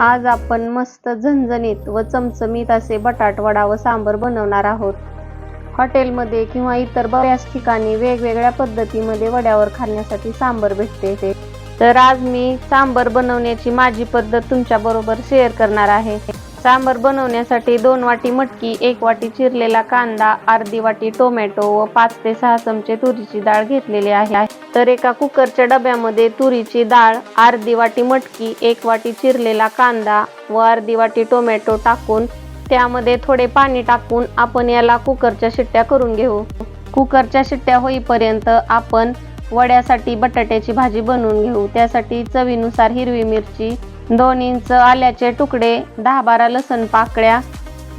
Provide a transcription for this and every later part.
आज आपण मस्त झणझणीत व चमचमीत असे बटाटवडा व सांबर बनवणार आहोत. हॉटेलमध्ये किंवा इतर बऱ्याच ठिकाणी वेगवेगळ्या पद्धतीमध्ये वड्यावर खाण्यासाठी सांबर भेटते तर आज मी सांबर बनवण्याची माझी पद्धत तुमच्याबरोबर शेअर करणार आहे. सांबर बनवण्यासाठी दोन वाटी मटकी एक वाटी चिरलेला कांदा अर्धी वाटी टोमॅटो व पाच ते सहा चमचे तुरीची डाळ घेतलेली आहे. तर एका कुकरच्या डब्यामध्ये तुरीची डाळ अर्धी वाटी मटकी एक वाटी चिरलेला कांदा व अर्धी वाटी टोमॅटो टाकून त्यामध्ये थोडे पाणी टाकून आपण याला कुकरच्या शिट्ट्या करून घेऊ. कुकरच्या शिट्ट्या होईपर्यंत आपण वड्यासाठी बटाट्याची भाजी बनवून घेऊ. त्यासाठी चवीनुसार हिरवी मिरची दोन इंच आल्याचे तुकडे दहा बारा लसण पाकळ्या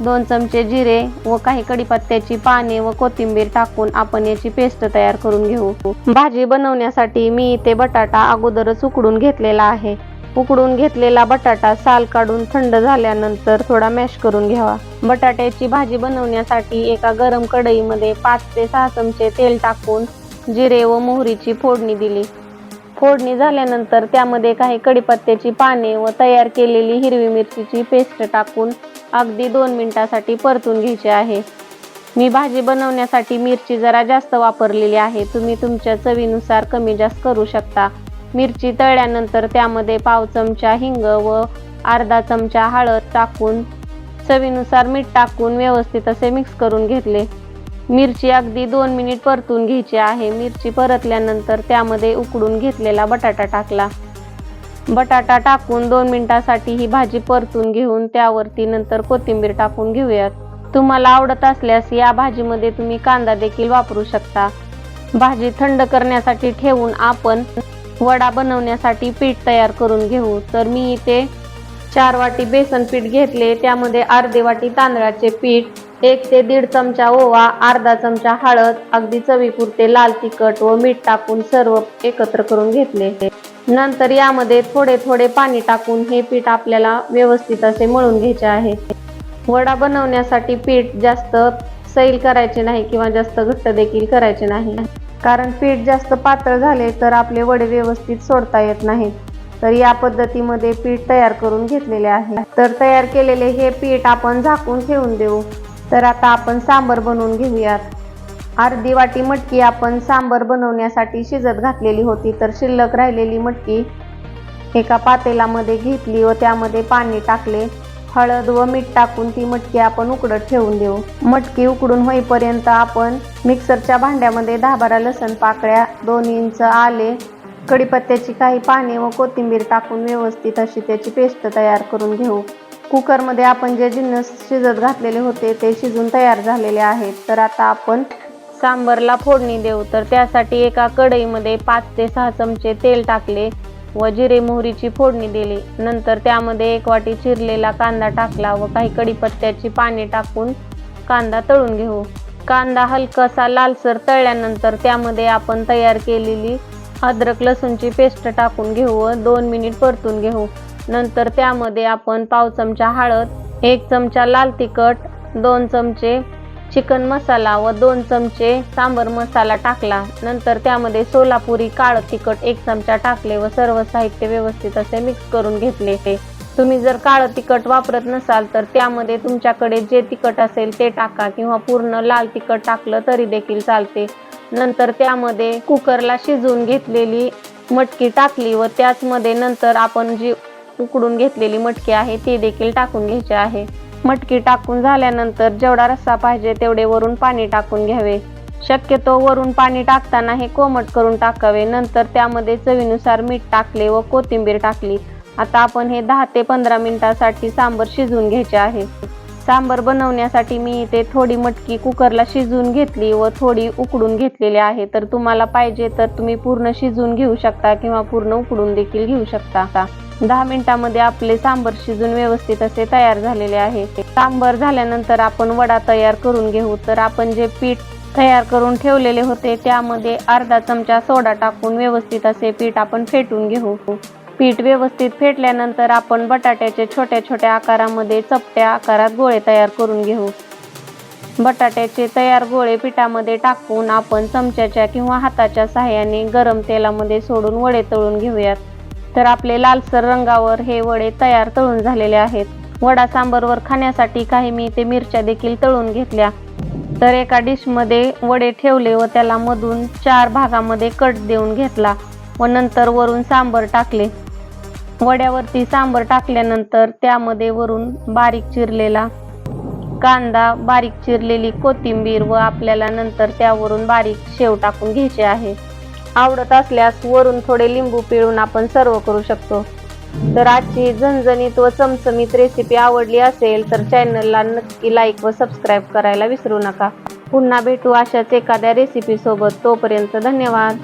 दोन चमचे जिरे व काही कडीपत्त्याची पाने व कोथिंबीर टाकून आपण याची पेस्ट तयार करून घेऊ. भाजी बनवण्यासाठी मी इथे बटाटा अगोदरच उकडून घेतलेला आहे. उकडून घेतलेला बटाटा साल काढून थंड झाल्यानंतर थोडा मॅश करून घ्यावा. बटाट्याची भाजी बनवण्यासाठी एका गरम कढईमध्ये पाच ते सहा चमचे तेल टाकून जिरे व मोहरीची फोडणी दिली. फोडणी झाल्यानंतर त्यामध्ये काही कडीपत्त्याची पाने व तयार केलेली हिरवी मिरचीची पेस्ट टाकून अगदी दोन मिनिटासाठी परतून घ्यायची आहे. मी भाजी बनवण्यासाठी मिरची जरा जास्त वापरलेली आहे. तुम्ही तुमच्या चवीनुसार कमी जास्त करू शकता. मिरची तळल्यानंतर त्यामध्ये पाव चमचा हिंग व अर्धा चमचा हळद टाकून चवीनुसार मीठ टाकून व्यवस्थित असे मिक्स करून घेतले. मिरची अगदी दोन मिनिट परतून घ्यायची आहे. मिरची परतल्यानंतर त्यामध्ये उकडून घेतलेला बटाटा टाकला. बटाटा टाकून दोन मिनिटासाठी ही भाजी परतून घेऊन त्यावरती नंतर कोथिंबीर टाकून घेऊयात. तुम्हाला आवडत असल्यास या भाजीमध्ये तुम्ही कांदा देखील वापरू शकता. भाजी थंड करण्यासाठी ठेवून आपण वडा बनवण्यासाठी पीठ तयार करून घेऊ. तर मी इथे चार वाटी बेसन पीठ घेतले. त्यामध्ये अर्धी वाटी तांदळाचे पीठ एक ते दीड चमचा ओवा अर्धा चमचा हळद अगदी चवीपुरते लाल तिखट व मीठ टाकून सर्व एकत्र करून घेतले. नंतर यामध्ये थोडे थोडे पाणी टाकून हे पीठ आपल्याला व्यवस्थित असे मळून घ्यायचे आहे. वडा बनवण्यासाठी पीठ जास्त सैल करायचे नाही किंवा जास्त घट्ट देखील करायचे नाही. कारण पीठ जास्त पातळ झाले तर आपले वडे व्यवस्थित सोडता येत नाहीत. तर या पद्धतीमध्ये पीठ तयार करून घेतलेले आहे. तर तयार केलेले हे पीठ आपण झाकून ठेवून देऊ. तर आता आपण सांबर बनवून घेऊयात. अर्धी वाटी मटकी आपण सांबर बनवण्यासाठी शिजत घातलेली होती तर शिल्लक राहिलेली मटकी एका पातेलामध्ये घेतली व त्यामध्ये पाणी टाकले. हळद व मीठ टाकून ती मटकी आपण उकडत ठेवून देऊ. मटकी उकडून होईपर्यंत आपण मिक्सरच्या भांड्यामध्ये दहा बारा लसण पाकळ्या दोन इंच आले कडीपत्त्याची काही पाने व कोथिंबीर टाकून व्यवस्थित अशी त्याची पेस्ट तयार करून घेऊ. कुकरमध्ये आपण जे जिन्नस शिजत घातलेले होते ते शिजून तयार झालेले आहेत. तर आता आपण सांबरला फोडणी देऊ. तर त्यासाठी एका कढईमध्ये पाच ते सहा चमचे तेल टाकले व जिरे मोहरीची फोडणी दिली. नंतर त्यामध्ये एक वाटी चिरलेला कांदा टाकला व काही कढीपत्त्याची पाने टाकून कांदा तळून घेऊ. कांदा हलकासा लालसर तळल्यानंतर त्यामध्ये आपण तयार केलेली अद्रक लसूणची पेस्ट टाकून घेऊ व दोन मिनिट परतून घेऊ. नंतर त्यामध्ये आपण पाव चमचा हळद एक चमचा लाल तिखट दोन चमचे चिकन मसाला व दोन चमचे सांबर मसाला टाकला. नंतर त्यामध्ये सोलापुरी काळं तिखट एक चमचा टाकले व सर्व साहित्य व्यवस्थित असे मिक्स करून घेतले. ते तुम्ही जर काळं तिखट वापरत नसाल तर त्यामध्ये तुमच्याकडे जे तिखट असेल ते टाका किंवा पूर्ण लाल तिखट टाकलं तरी देखील चालते. नंतर त्यामध्ये कुकरला शिजवून घेतलेली मटकी टाकली व त्याचमध्ये नंतर आपण जी उकडून घेतलेली मटकी आहे ती देखील टाकून घ्यायची आहे. मटकी टाकून झाल्यानंतर जेवढा रस्सा पाहिजे तेवढे वरून पाणी टाकून घ्यावे. शक्यतो वरून पाणी टाकताना हे कोमट करून टाकावे नंतर त्यामध्ये चवीनुसार मीठ टाकले व कोथिंबीर टाकली. आता आपण हे दहा ते पंधरा मिनिटासाठी सांबर शिजवून घ्यायचे आहे. सांबर बनवण्यासाठी मी इथे थोडी मटकी कुकरला शिजवून घेतली व थोडी उकडून घेतलेली आहे. तर तुम्हाला पाहिजे तर तुम्ही पूर्ण शिजवून घेऊ शकता किंवा पूर्ण उकडून देखील घेऊ शकता. दहा मिनिटामध्ये आपले सांबर शिजून व्यवस्थित असे तयार झालेले आहे. सांबर झाल्यानंतर आपण वडा तयार करून घेऊ. तर आपण जे पीठ तयार करून ठेवलेले होते त्यामध्ये अर्धा चमचा सोडा टाकून व्यवस्थित असे पीठ आपण फेटून घेऊ. पीठ व्यवस्थित फेटल्यानंतर आपण बटाट्याचे छोट्या छोट्या आकारामध्ये चपट्या आकारात गोळे तयार करून घेऊ. बटाट्याचे तयार गोळे पिठामध्ये टाकून आपण चमच्याच्या किंवा हाताच्या सहाय्याने गरम तेलामध्ये सोडून वडे तळून घेऊयात. तर आपले लालसर रंगावर हे वडे तयार तळून झालेले आहेत. वडा सांबरवर खाण्यासाठी काही मी ते मिरच्या देखील तळून घेतल्या. तर एका डिशमध्ये वडे ठेवले व त्याला मधून चार भागामध्ये कट देऊन घेतला व नंतर वरून सांबर टाकले. वड्यावरती सांबर टाकल्यानंतर त्यामध्ये वरून बारीक चिरलेला कांदा बारीक चिरलेली कोथिंबीर व आपल्याला नंतर त्यावरून बारीक शेव टाकून घ्यायचे आहे. आवडत असल्यास वरून थोडे लिंबू पिळून आपण सर्व करू शकतो. तर आजची झणझणीत व चमचमीत रेसिपी आवडली असेल तर चॅनलला नक्की लाईक व सबस्क्राईब करायला विसरू नका. पुन्हा भेटू अशाच एखाद्या रेसिपीसोबत तोपर्यंत धन्यवाद.